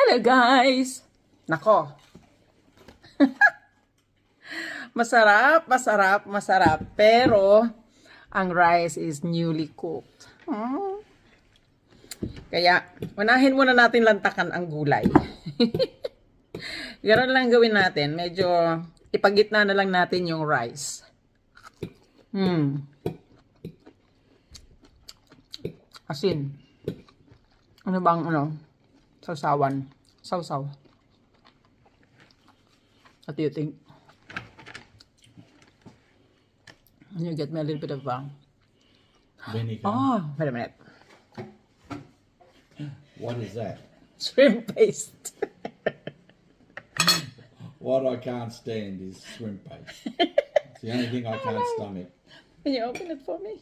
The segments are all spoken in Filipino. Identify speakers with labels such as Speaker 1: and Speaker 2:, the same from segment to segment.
Speaker 1: Hello guys! Nako. masarap, masarap, masarap. Pero, ang rice is newly cooked. Hmm. Kaya, unahin muna natin lantakan ang gulay. Ganun lang gawin natin. Medyo, ipagitna na lang natin yung rice. Hmm. Asin. Ano bang, ano? Sausawan. Sausaw. What do you think? You get me a little bit of uh,
Speaker 2: Vinegar.
Speaker 1: Oh, wait a minute.
Speaker 2: What is that?
Speaker 1: Shrimp paste.
Speaker 2: What I can't stand is shrimp paste. it's the only thing I can't stomach.
Speaker 1: Can you open it for me?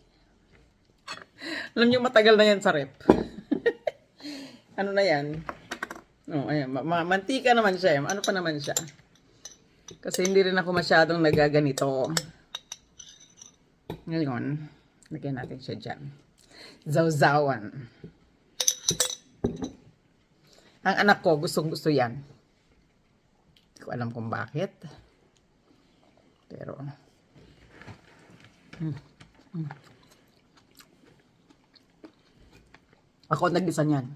Speaker 1: Alam niyo, matagal na yan sa rep. ano na yan? Oh, ayan. Ma- ma- mantika naman siya. eh. Ano pa naman siya? Kasi hindi rin ako masyadong nagaganito. Ngayon, lagyan natin siya dyan. Zawzawan. Ang anak ko, gustong gusto yan. Hindi ko alam kung bakit. Pero, Ako ang nagisa niyan.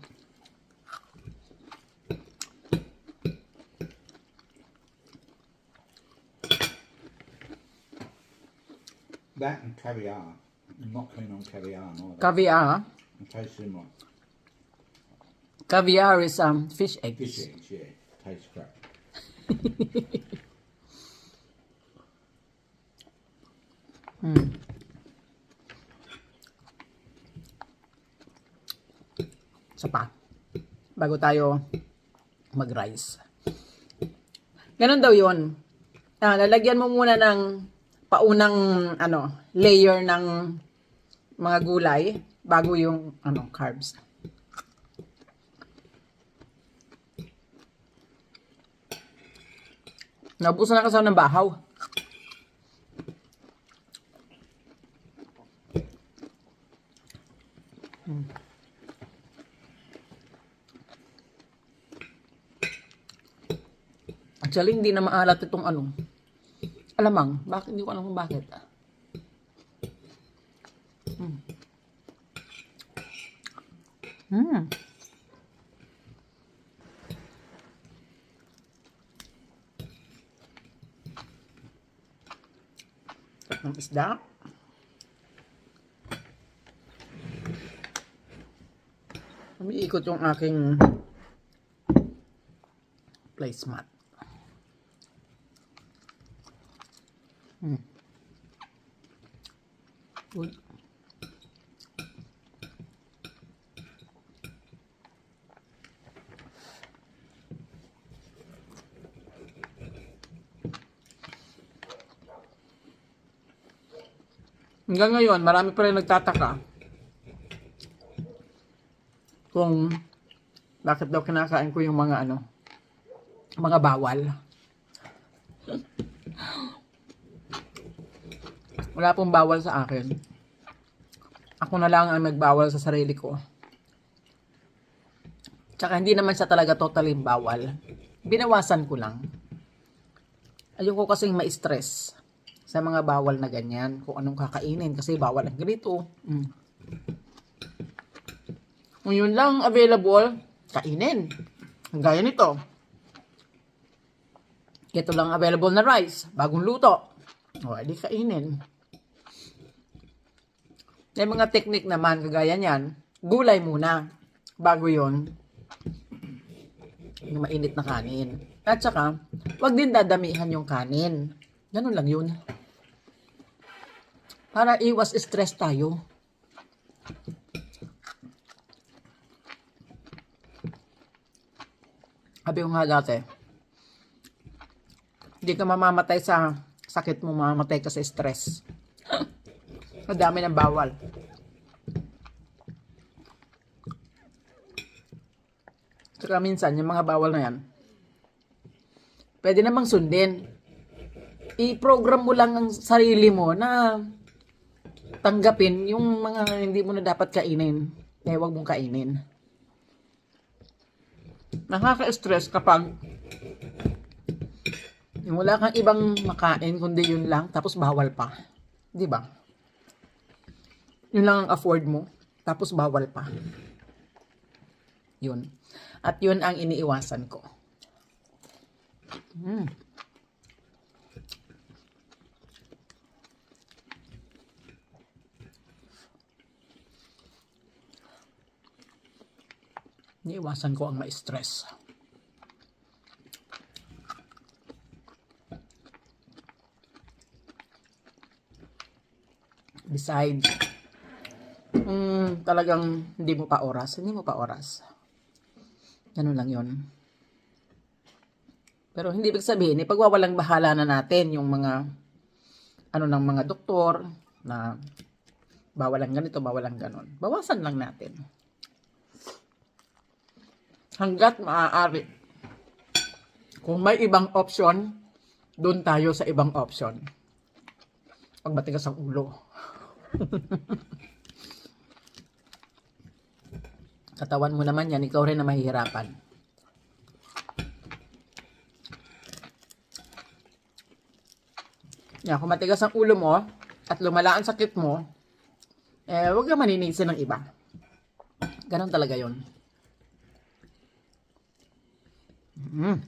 Speaker 2: That and caviar. I'm not keen on caviar neither.
Speaker 1: Caviar.
Speaker 2: it tastes similar.
Speaker 1: Caviar is um, fish eggs.
Speaker 2: Fish eggs, yeah. Tastes crap.
Speaker 1: Isa pa. Bago tayo mag-rice. Ganon daw yun. Ah, lalagyan mo muna ng paunang ano, layer ng mga gulay bago yung ano, carbs. Nabusan na kasi ng bahaw. Actually, hindi na maalat itong ano. Alamang. Bakit? Hindi ko alam kung bakit. Hmm. Hmm. Sarap ng isda. Umiikot yung aking placemat. Good. Hanggang ngayon, marami pa rin nagtataka kung bakit daw kinakain ko yung mga ano, mga bawal. Wala pong bawal sa akin. Ako na lang ang nagbawal sa sarili ko. Tsaka hindi naman siya talaga totally bawal. Binawasan ko lang. Ayoko kasing ma-stress sa mga bawal na ganyan. Kung anong kakainin. Kasi bawal ang ganito. Mm. Kung yun lang available, kainin. Gaya nito. Ito lang available na rice. Bagong luto. O, edi kainin. May mga technique naman, kagaya niyan, gulay muna. Bago yon yung mainit na kanin. At saka, wag din dadamihan yung kanin. Ganun lang yun. Para iwas stress tayo. Sabi ko nga dati, hindi ka mamamatay sa sakit mo, mamamatay ka sa stress. Ang dami ng bawal. Saka minsan, yung mga bawal na yan, pwede namang sundin. I-program mo lang ang sarili mo na tanggapin yung mga hindi mo na dapat kainin. Kaya huwag mong kainin. nakaka-stress kapag yung wala kang ibang makain kundi yun lang tapos bawal pa. 'Di ba? Yun lang ang afford mo tapos bawal pa. Yun. At yun ang iniiwasan ko. Mm. Iniiwasan ko ang ma-stress. Besides, mm, talagang hindi mo pa oras. Hindi mo pa oras. Ganun lang yon. Pero hindi ibig sabihin, ipagwawalang bahala na natin yung mga ano ng mga doktor na bawalan ganito, bawalan ganon. Bawasan lang natin. Hanggat maaari. Kung may ibang option, doon tayo sa ibang option. Pag matigas ang ulo. Katawan mo naman yan, ikaw rin na mahihirapan. Yan, kung matigas ang ulo mo at lumala ang sakit mo, eh, huwag ka maninisi ng iba. Ganon talaga yon. Mm.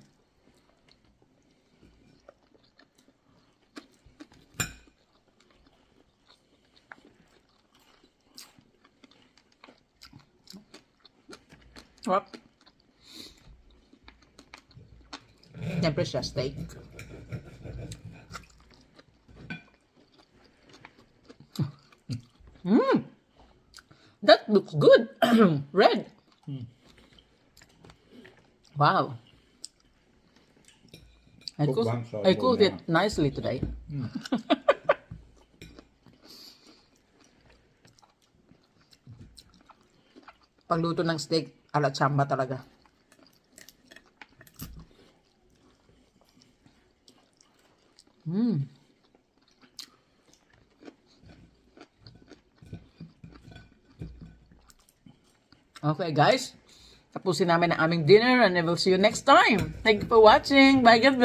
Speaker 1: What? Siyempre siya steak. Mmm! That looks good. Red. Wow. I
Speaker 2: Cook
Speaker 1: cooked,
Speaker 2: side,
Speaker 1: I cooked it nicely today. Pagluto ng steak, ala chamba talaga. Mm. Okay guys, tapusin namin ang aming dinner and I will see you next time. Thank you for watching. Bye God!